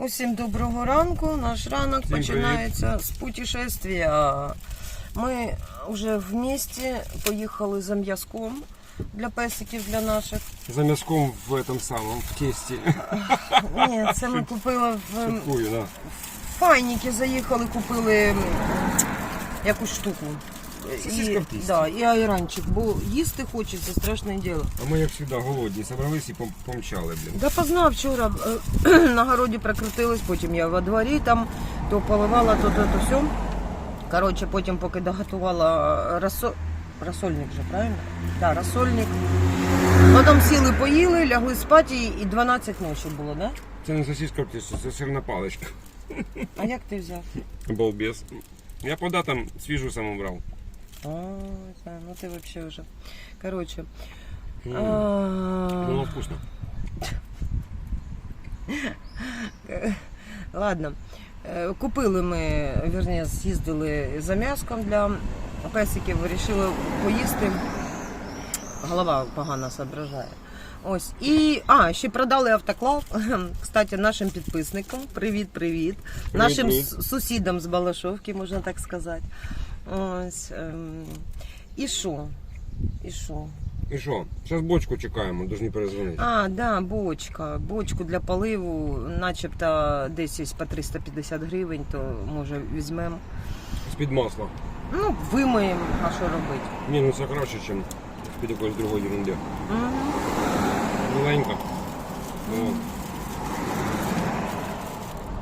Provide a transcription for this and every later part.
Усім доброго ранку. Наш ранок Всім починається з путешествия. Ми вже в місті поїхали за м'язком для песиків для наших. За мяском в этом самом, в тесте. Ні, це ми купили в Шуткую, да. файніки, заїхали, купили якусь штуку. Сосиска в тісті. да, і айранчик, бо їсти хочеться страшне діло. А ми, як завжди, голодні, собрались і пом- помчали, блін. Да позна вчора е, на городі прокрутилась, потім я во дворі там то поливала, то то, то все. Коротше, потім поки доготувала розсо... розсольник же, правильно? Так, да, розсольник. Потім сіли, поїли, лягли спати і 12 ночі було, да? Це не сосиска в тесті, це сирна паличка. А як ти взяв? Балбес. Я по датам свіжу саму брав. А, знаю, ну вже. Коротше. М, а, Було вкусно. Ладно. Е, Купили ми, вірні, з'їздили за м'яском для песиків, вирішили поїсти. Голова погано соображає. Ось. І, а, ще продали автоклав. Кстати, нашим підписникам. Привіт, привіт. Нашим привіт. сусідам з Балашовки, можна так сказати. Ось. ем, І що? І що? І що? Зараз бочку чекаємо, повинні перезвонити. А, да, бочка. Бочку для поливу, начебто десь ось по 350 гривень, то може візьмемо. З-під масла. Ну, вимиємо, а що робити? Ні, ну це краще, ніж з-під якоїсь другої ерунди. Мгм. Миленько. О.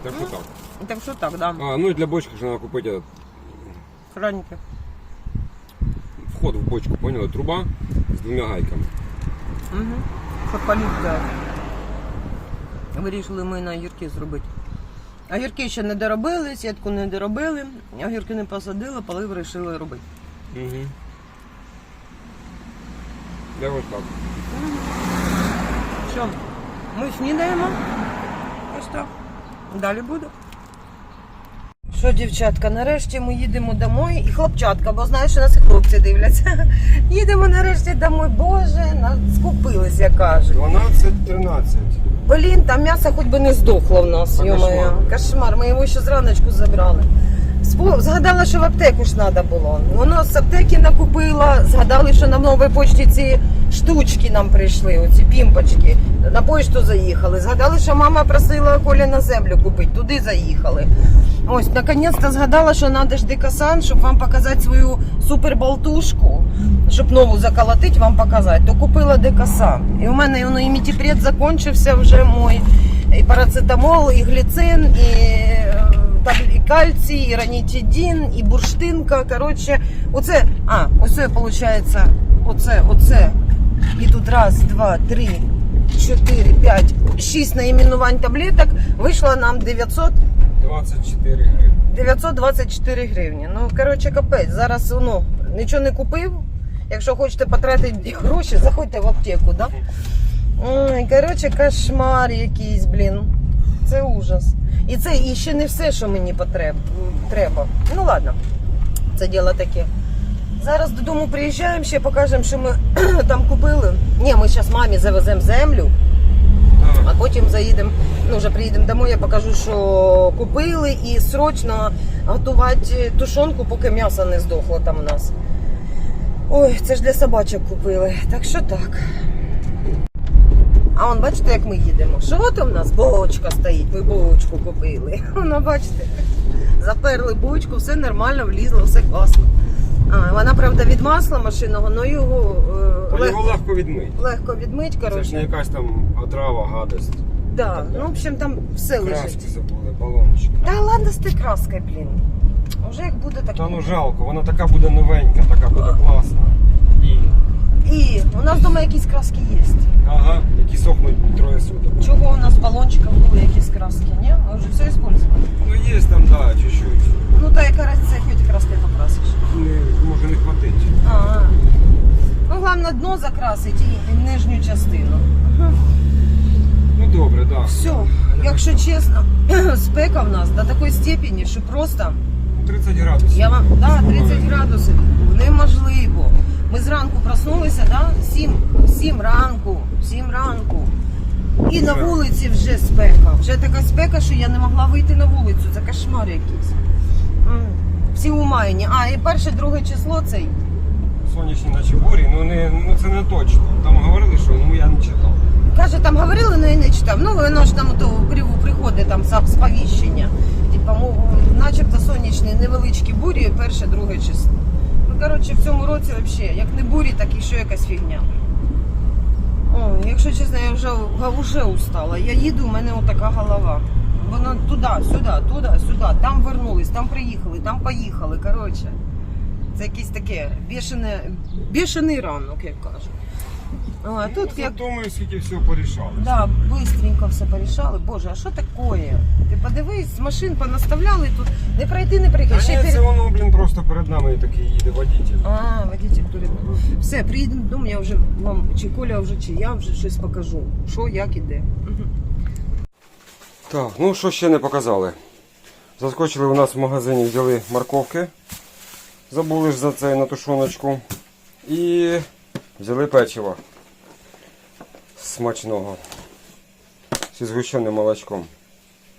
Так що так. Так що так, да. А, ну і для бочки ж треба купити этот Храники. вход в бочку, поняли? Труба з двома гайками. Угу. Щоб поліпка. Вирішили ми на огірки зробити. Огірки ще не доробили, сітку не доробили, огірки не посадили, полив вирішили робити. Угу. Я ось так. Що, ми снідаємо. Ось так. Далі буде. Що, дівчатка, нарешті ми їдемо домой. І хлопчатка, бо знаєш, що нас і хлопці дивляться. Їдемо нарешті домой. Боже, нас скупились, як кажуть. 12-13. Блін, там м'ясо хоч би не здохло в нас. Кошмар. Кошмар, ми його ще зраночку забрали. Згадала, що в аптеку ж треба було. Воно з аптеки накупила, згадали, що на новій почті ці штучки нам прийшли, оці пімпочки. На пошту заїхали. Згадали, що мама просила Колі на землю купити, туди заїхали. Ось, наконець-то згадала, що треба ж декасан, щоб вам показати свою суперболтушку, щоб нову заколотити, вам показати, то купила декасан. І у мене воно і мітіпред закінчився вже мой, і парацетамол, і гліцин, і, е, там, і кальцій, і ранітидін, і бурштинка. Коротше, оце, а, оце виходить, оце, оце. І тут раз, два, три, чотири, п'ять, шість наіменувань таблеток. Вийшло нам 900 24 гривні. 924 гривні. Ну, коротше, капець. Зараз ну, нічого не купив. Якщо хочете потратити гроші, заходьте в аптеку, да? Коротше, кошмар якийсь, блін. Це ужас. І це і ще не все, що мені потреб, треба. Ну ладно, це діло таке. Зараз додому приїжджаємо, ще покажемо, що ми там купили. Ні, ми зараз мамі завеземо землю. А потім заїдемо, ну вже приїдемо домой, я покажу, що купили і срочно готувати тушонку, поки м'ясо не здохло там у нас. Ой, це ж для собачок купили. Так що так. А он бачите, як ми їдемо. Що там у нас? Бочка стоїть, ми бочку купили. Воно, бачите, заперли бочку, все нормально, влізло, все класно. А, вона, правда, від масла машинного, але його, е, його легко відмити. легко відмить, Це ж не якась там отрава, гадость. Да, ну, в общем, там все лежить. Краски забули, балончик. Та ладно з тією краскою, блін. Уже як буде так. Та ну жалко, вона така буде новенька, така буде класна. І, у нас вдома якісь краски є. ага, які сохнуть троє суток. Чого у нас в балончиках були якісь краски, ні? Ми вже все использовали. Ну є там, да, чуть-чуть. Ну та яка разниця, які краски покрасиш. Не, може не хватить. А. Ну, головне дно закрасити і нижню частину. Ну добре, да. Все, якщо чесно, спека в нас до такої степені, що просто 30 градусів. Я вам да, 30 градусів. Неможливо. Ми зранку проснулися, да? 7, 7 ранку, 7 ранку. І на вулиці вже спека. Вже така спека, що я не могла вийти на вулицю. Це кошмар якийсь. Всі умайні. А, і перше, друге число цей. Сонячні наче бурі, ну, не, ну це не точно. Там говорили, що ну я не читав. Каже, там говорили, але я не читав. Ну, воно ж там то приходить там сповіщення. Типа, мов, начебто сонячні невеличкі бурі, перше, друге число. Коротше, в цьому році взагалі, як не бурі, так і ще якась фігня. О, якщо чесно, я вже, вже устала. Я їду, у мене отака голова. Вона туди, сюди, туди, сюди. Там вернулись, там приїхали, там поїхали. Коротше, це якесь таке бішене, бішений ранок, як кажуть. А тут я як думаю, скільки всього порішали. Да, быстренько все порішали. Боже, а що таке? Ти подивись, машин понаставляли тут. Не пройти, не пройти. Та Ще це воно, блін, просто перед нами такий їде водитель. А, водитель перед нами. Все, приїдемо додому, я вже вам, чи Коля вже, чи я вже щось покажу. Що, як і де. Так, ну що ще не показали. Заскочили у нас в магазині, взяли морковки. Забули ж за це на тушоночку. І взяли печиво смачного. Зі згущеним молочком.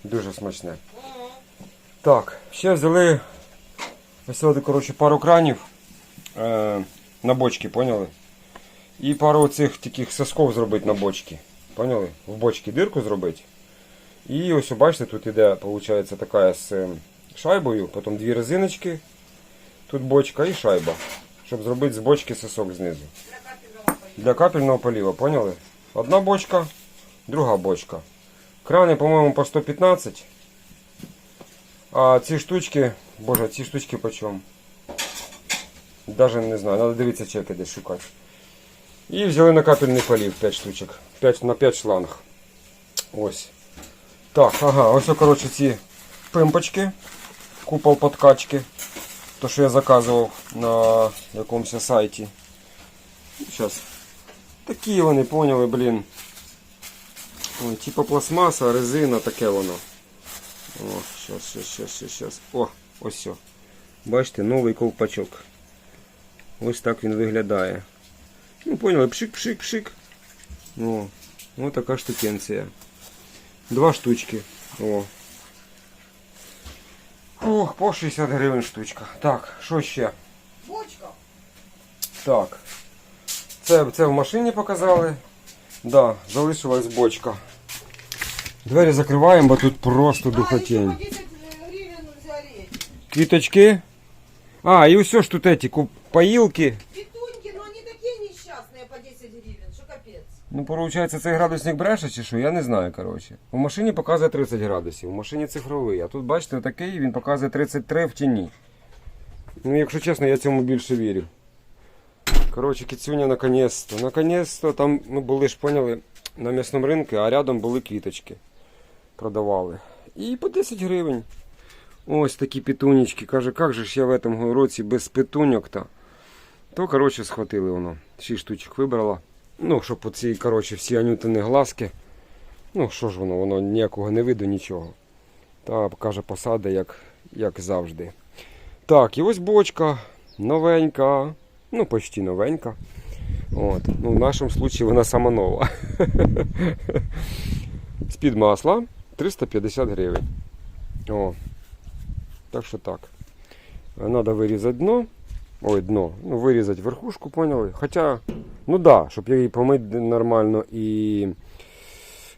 Дуже смачне. Так, ще взяли ось коротше, пару кранів е, на бочки, поняли? І пару цих таких сосков зробити на бочки. Поняли? В бочки дирку зробити. І ось бачите, тут іде, виходить, така з е, шайбою, потім дві резиночки, тут бочка і шайба. Щоб зробити з бочки сосок знизу. Для капельного полива, поняли? Одна бочка, друга бочка. Крани, по-моєму, по 115. А ці штучки, боже, ці штучки по чому? Даже не знаю, треба дивитися чеки десь шукати. І взяли на капельний полив 5 штучок. 5, на 5 шланг. Ось. Так, ага, ось, коротше, ці пимпочки, купол подкачки. То, що я заказував на якомусь сайті. Зараз. Такі вони, поняли, блін. Ой, типа пластмаса, резина, таке воно. О, щас, щас, щас, щас, щас. О, ось все. Бачите, новий ковпачок. Ось так він виглядає. Ну, поняли, пшик-пшик-пшик. О, ось така штукенція. Два штучки. О. Ох, по 60 гривень штучка. Так, що ще? Бочка. Так. Це, це в машині показали. Да, залишилась бочка. Двері закриваємо, бо тут просто духотень. 10 гривень взяли. Квіточки. А, і ось ж тут эти поїлки. Петуньки, ну они такие несчастные по 10 гривен, что капец. Ну, виходить, цей градусник бреше чи що, я не знаю, коротше. У машині показує 30 градусів, у машині цифровий. А тут, бачите, такий, він показує 33 в тіні. Ну, якщо чесно, я цьому більше вірю. Коротше, кіцюня наконець-то. Наконець-то там ми були ж поняли на м'ясному ринку, а рядом були квіточки. Продавали. І по 10 гривень. Ось такі петунечки. Каже, як же ж я в этом році без петуньок-то. То, коротше, схватили воно. 6 штучок вибрала. Ну, щоб оці, коротше, всі анютини глазки. Ну, що ж воно, воно ніякого не видно, нічого. Та каже, посада, як, як завжди. Так, і ось бочка новенька. Ну, почти новенька. От. Ну, в нашому випадку вона сама нова. З-під масла 350 гривень. О. Так що так. Треба вирізати дно. Ой, дно. Ну, вирізати верхушку, поняли? Хоча, ну да, щоб її помити нормально і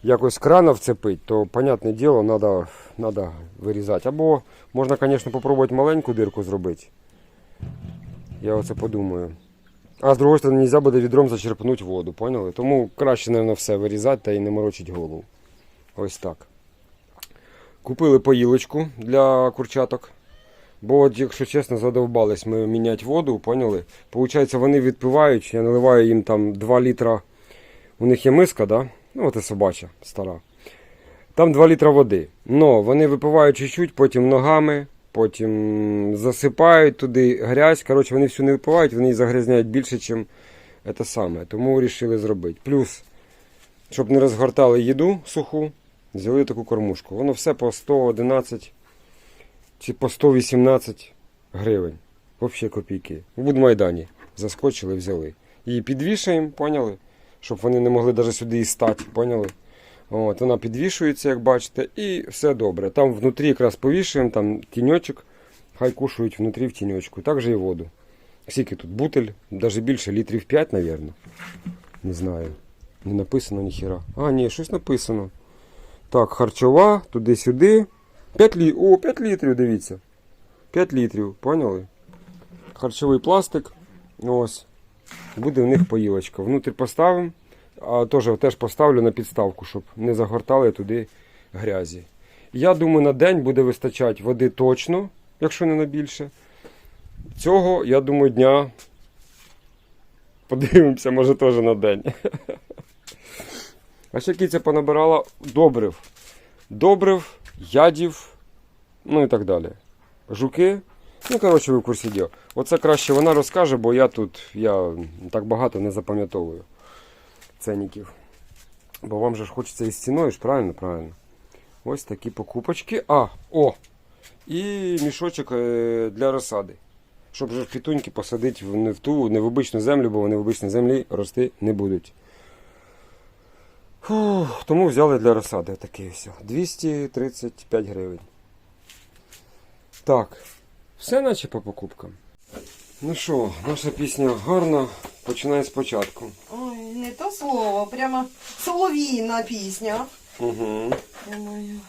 якось крана вцепити, то, понятне діло, треба надо вирізати. Або можна, звісно, спробувати маленьку дирку зробити. Я оце подумаю. А з другої сторони, не можна буде відром зачерпнути воду, поняли? Тому краще, мабуть, все вирізати та і не морочить голову. Ось так. Купили поїлочку для курчаток. Бо, от, якщо чесно, задовбались ми міняти воду, поняли? Получається, вони відпивають, я наливаю їм там 2 літра. У них є миска, да? Ну, от і собача стара. Там 2 літра води. Но вони випивають чуть-чуть, потім ногами, потім засипають туди грязь. Коротше, вони всю не випивають, вони загрязняють більше, ніж це саме. Тому вирішили зробити. Плюс, щоб не розгортали їду суху, взяли таку кормушку. Воно все по 111 чи по 118 гривень. Взагалі копійки. В Будмайдані заскочили, взяли. Її підвішаємо, поняли? Щоб вони не могли навіть сюди і стати, поняли? От, вона підвішується, як бачите, і все добре. Там внутрі якраз повішуємо, там тіньочок, хай кушають внутрі в тіньочку. Так же і воду. Скільки тут бутель, навіть більше літрів 5, мабуть. Не знаю. Не написано ніхіра. А, ні, щось написано. Так, харчова, туди-сюди. 5 лі... О, 5 літрів, дивіться. 5 літрів, поняли? Харчовий пластик. Ось. Буде в них поїлочка. Внутрі поставимо, а теж, теж поставлю на підставку, щоб не загортали туди грязі. Я думаю, на день буде вистачати води точно, якщо не на більше. Цього, я думаю, дня. Подивимося, може теж на день. А ще киця понабирала добрив. Добрив, ядів, ну і так далі. Жуки. Ну, коротше, ви в курсі діла. Оце краще вона розкаже, бо я тут я так багато не запам'ятовую ценників. Бо вам же ж хочеться із ціною ж, правильно? Правильно. Ось такі покупочки. А, о! І мішочок е, для розсади. Щоб же пітуньки посадити в- не в ту, не в обичну землю, бо вони в обичній землі рости не будуть. Фух, тому взяли для розсади такий ось. 235 гривень. Так, все наче по покупкам. Ну що, наша пісня гарна. Починає спочатку. Ой, не то слово, прямо солов'їна пісня. Угу. Думаю.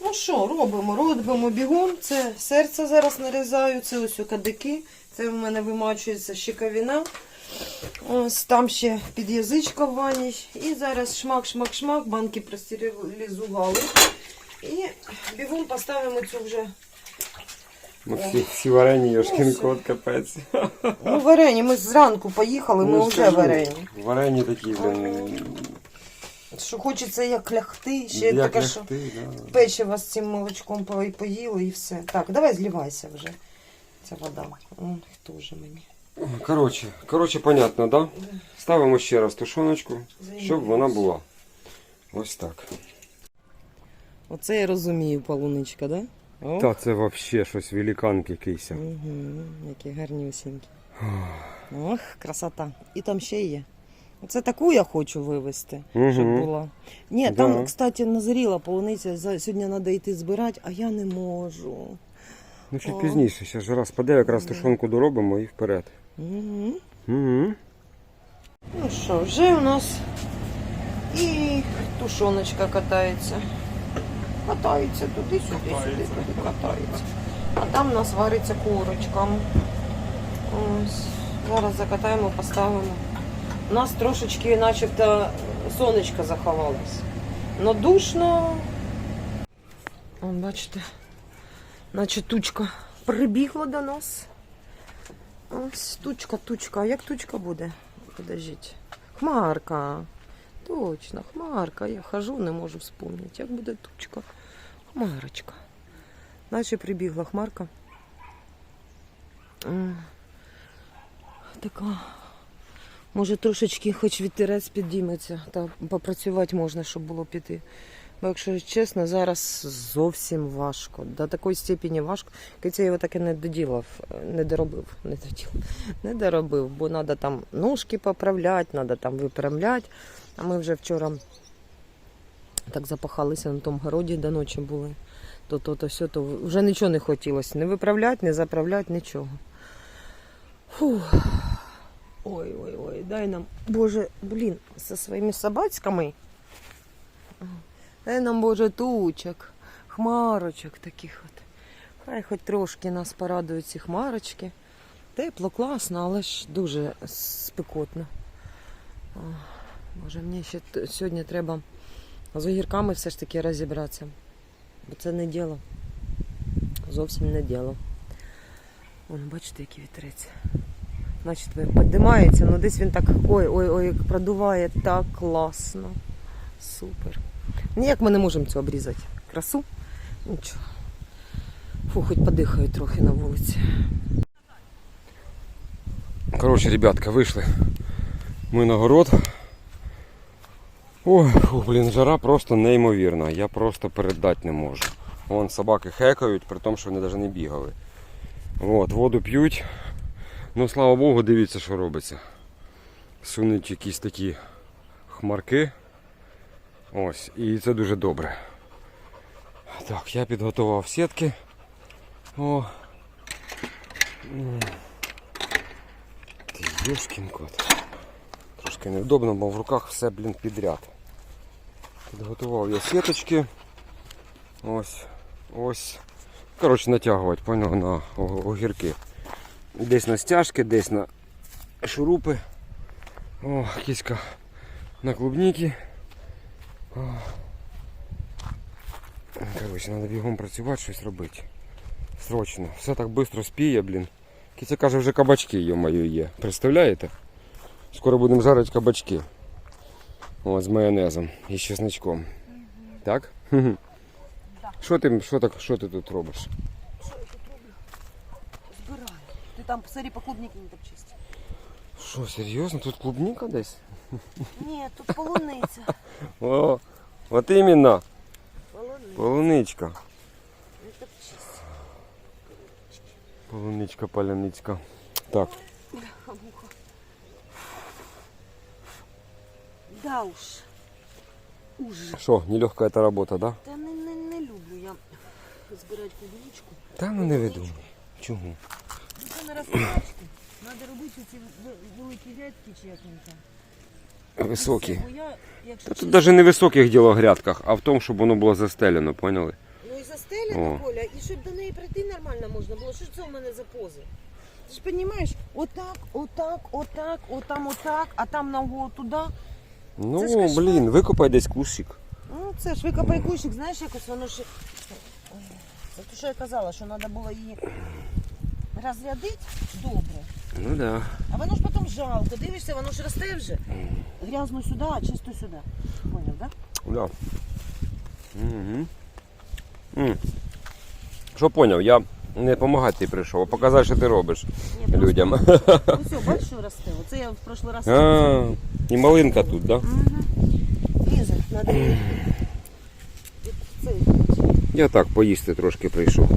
Ну що, робимо? Робимо бігом. Це серце зараз нарізаю, це ось у кадики. Це в мене вимачується щековина. Ось там ще під язичка в ванні. І зараз шмак, шмак, шмак, банки простерилізували. І бігом поставимо цю вже. Ну, всі, всі варені, Йошкін кот, капець. Ну, варені, ми зранку поїхали, ми Ну, вже скажу, варені. Варені такі, блін. Що хочеться як лягти, ще як таке, що лягти, да. печиво з цим молочком по- поїли і все. Так, давай злівайся вже. Ця вода. Ой, хто вже мені. Коротше, коротше, понятно, да? Ставимо ще раз тушоночку, щоб вона була. Ось так. Оце я розумію, полуничка, да? О. Та це взагалі щось великан якийсь. Угу, які гарні осінки. Ох, красота. І там ще є. Оце таку я хочу вивезти, щоб Угу. була. Ні, там, Да. кстати, назріла полуниця. Сьогодні треба йти збирати, а я не можу. Ну, чуть О. пізніше, ще ж раз паде, якраз тушонку доробимо і вперед. Угу. Угу. Ну що, вже у нас і тушоночка катається. Катається туди-сюди, сюди, туди катається. А там у нас вариться курочка. Ось. Зараз закатаємо, поставимо. У нас трошечки начебто сонечко заховалось. Но душно. Вон, бачите, наче тучка прибігла до нас. Ось тучка, тучка. А як тучка буде? Подождіть. Хмарка. Точно, хмарка. Я хожу, не можу вспомнити. Як буде тучка? Хмарочка. Наче прибігла хмарка. Така. Може трошечки хоч вітерець підійметься та попрацювати можна, щоб було піти. Бо якщо чесно, зараз зовсім важко. До такої степені важко. Киця його таки не доділав, не доробив. Не доділав не доробив, бо треба там ножки поправляти, треба там виправляти. А ми вже вчора так запахалися на тому городі до ночі були. То, то, то, все, то вже нічого не хотілося. Не виправляти, не заправляти, нічого. Фух. Ой, ой, ой, дай нам, Боже, блін, зі своїми собацьками. Дай нам, Боже, тучок, хмарочок таких от. Хай хоч трошки нас порадують ці хмарочки. Тепло, класно, але ж дуже спекотно. Боже, мені ще сьогодні треба з огірками все ж таки розібратися. Бо це не діло. Зовсім не діло. Вон, бачите, який вітерець. Значить, піднімається, ну десь він так ой-ой-ой, як продуває так класно. Супер. Ніяк ми не можемо цього обрізати. Красу? Нічого. Фу, хоч подихаю трохи на вулиці. Коротше, ребятка, вийшли. Ми на город. Ой, блін, жара просто неймовірна. Я просто передати не можу. Вон собаки хекають, при тому, що вони навіть не бігали. От, воду п'ють. Ну, слава Богу, дивіться, що робиться. Сунуть якісь такі хмарки. Ось, і це дуже добре. Так, я підготував сітки. О. Ти кот. Трошки невдобно, бо в руках все, блін, підряд. Підготував я сіточки. Ось. Ось. Коротше, натягувати, поняв, на огірки. Десь на стяжки, десь на шурупи. О, кіська на клубніки. Коротше, треба бігом працювати, щось робити. Срочно. Все так швидко спіє, блін. Кіця каже, вже кабачки йо-моє є. Представляєте? Скоро будемо жарити кабачки. О, з майонезом і з чесничком. Так? Хм-хм. Що ти, що, так, що ти тут робиш? Що я тут роблю? Збираю. Ти там посмотри по клубніки не так чисті. Що, серйозно? Тут клубніка десь? Ні, тут полуниця. О, от іменно, Полуниця. полуничка. Не так чисті. Полуничка, паляницька. Так, Да уж. Уж. що, нелегка ця робота, да? Та не, не, не люблю я збирати клубничку. Та ну не видумай. Чому? Ну, Це на розпачки. Треба робити ці великі рядки, чи як вони там. Високі. Бо я, якщо Та тут чесно, навіть не високих діло грядках, а в тому, щоб воно було застелено, поняли? Ну і застеляно, О. Коля, і щоб до неї прийти нормально можна було. Що ж це у мене за пози? Ти ж розумієш, отак, отак, отак, отам, отак, а там ногу туди. Це ж Ну, кошмар. блін, викопай десь кущик. Ну, це ж викопай кущик, знаєш, якось воно ще. Ой, Це те, що я казала, що треба було її розрядити добре. Ну да. А воно ж потім жалко. Дивишся, воно ж росте вже. Грязно сюди, а чисто сюди. Поняв, так? Да. Угу. Що поняв, я не допомагати ти прийшов, а показати, що ти робиш Ні, людям. о, бачиш, що росте. Оце я в прошлий раз. А, і малинка тут, да? Угу. Ліза, треба її. Я так поїсти трошки прийшов.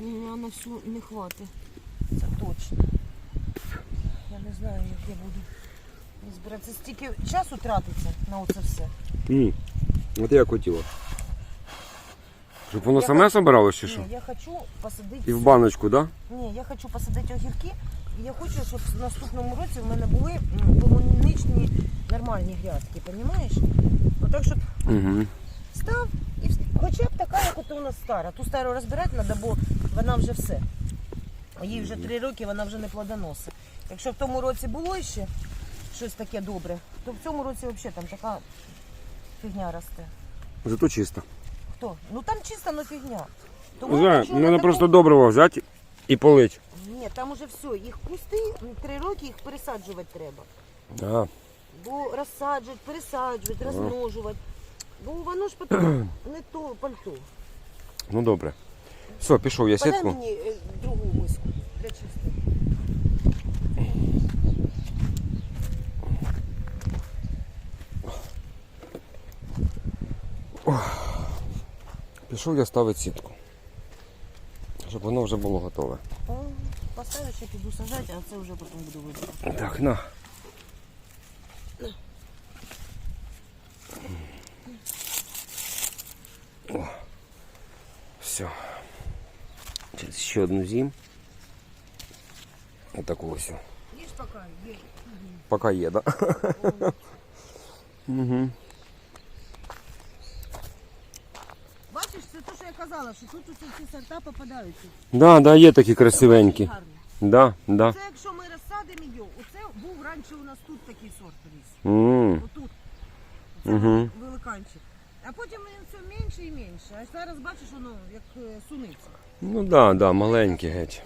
Ні, вона всю не хватить. Це точно. Я не знаю, як я буду. Це стільки часу тратиться на оце все. М. От я хотіла. Щоб воно Я саме собиралось чи що? Ні, я хочу посадити. І в баночку, да? Ні, я хочу посадити огірки. І я хочу, щоб в наступному році в мене були полуничні нормальні грядки, розумієш? Отак, щоб Угу. став і хоча б така, як от у нас стара. Ту стару розбирати треба, бо вона вже все. Їй вже три роки, вона вже не плодоносить. Якщо в тому році було ще щось таке добре, то в цьому році взагалі там така фігня росте. Зато чисто. Хто? Ну там чисто, ну фігня. Тому я Знаю, треба таку- просто добриво взяти і полить. Ні, там уже все. Їх кусти, три роки їх пересаджувати треба. А, Бо розсаджувати, пересаджувати, розмножувати. Бо воно ж потім не то пальто. ну добре. Все, пішов я Подай сітку. мені е, другу миску для чистки. Пішов я ставити сітку. Щоб воно вже було готове. Поставиш, я піду сажати, а це вже потім буду вибирати. Так, на. О. Все. Сейчас еще одну зим. Вот такую ось. Їж поки, є. Пока є, да? Угу. Бачиш, це те, що я казала, що тут усі ці сорта попадаються. Да, да, є такі красивенькі. Гарно. Да, да. Це якщо ми розсадимо його, оце був раніше у нас тут такий сорт ріс. М, Отут. Це Мгм. великанчик. А потім він все менше і менше. А зараз бачиш, воно як е, суниця. Ну да, да, маленькі геть.